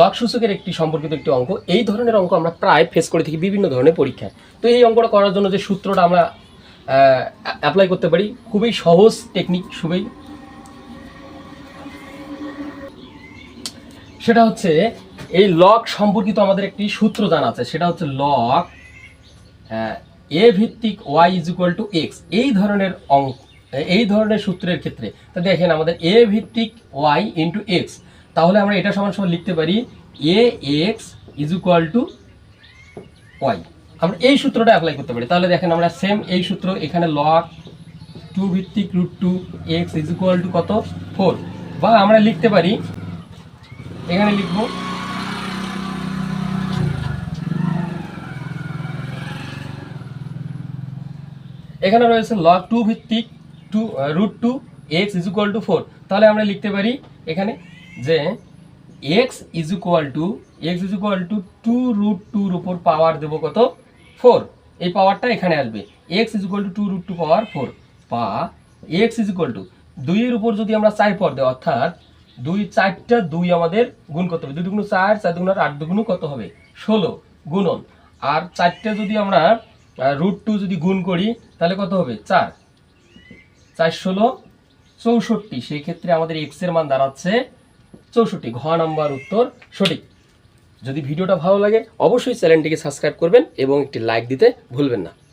Lock সূচকের একটি সম্পর্কিত একটি অঙ্ক। এই ধরনের অঙ্ক আমরা প্রায় ফেস করে থাকি বিভিন্ন ধরনের পরীক্ষায়। তো এই অঙ্কটা করার জন্য যে সূত্রটা আমরা অ্যাপ্লাই করতে পারি, খুবই সহজ টেকনিক খুবই সেটা হচ্ছে, এই লক সম্পর্কিত আমাদের একটি সূত্র জানা আছে। সেটা হচ্ছে লক এ ভিত্তিক Y is equal to X এই ধরনের অঙ্ক, এই ধরনের সূত্রের ক্ষেত্রে, তা দেখেন আমাদের এ ভিত্তিক ওয়াই ইন্টু এক্স তাহলে আমরা এটা সমান সমান লিখতে পারি a X is equal to Y আমরা এই সূত্রটা অ্যাপ্লাই করতে পারি। তাহলে দেখেন আমরা সেম এই সূত্র এখানে লক টু ভিত্তিক root two X is equal to কত? ফোর বা আমরা লিখতে পারি, এখানে লিখব, এখানে রয়েছে লগ টু ভিত্তিক two root two X is equal to four তাহলে আমরা লিখতে পারি, এখানে যে X is equal to X is equal to two root টুর উপর পাওয়ার দেবো কত? ফোর এই পাওয়ারটা এখানে আসবে। X is equal to two root two power four বা এক্স ইজ ইকুয়াল টু দুইয়ের উপর যদি আমরা চার পর দেয় অর্থাৎ দুই চারটা দুই আমাদের গুণ করতে হবে। দুই দুগুণ চার চার দুগুণ আট দুগুণ কত হবে? ষোলো গুণন। আর চারটে যদি আমরা রুট টু যদি গুণ করি, তাহলে কত হবে? চার। চার ষোলো, চৌষট্টি। সেই ক্ষেত্রে আমাদের এক্সের মান দাঁড়াচ্ছে চৌষট্টি, ঘ নাম্বার উত্তর সঠিক। যদি ভিডিওটা ভালো লাগে, অবশ্যই চ্যানেলটিকে সাবস্ক্রাইব করবেন এবং একটি লাইক দিতে ভুলবেন না।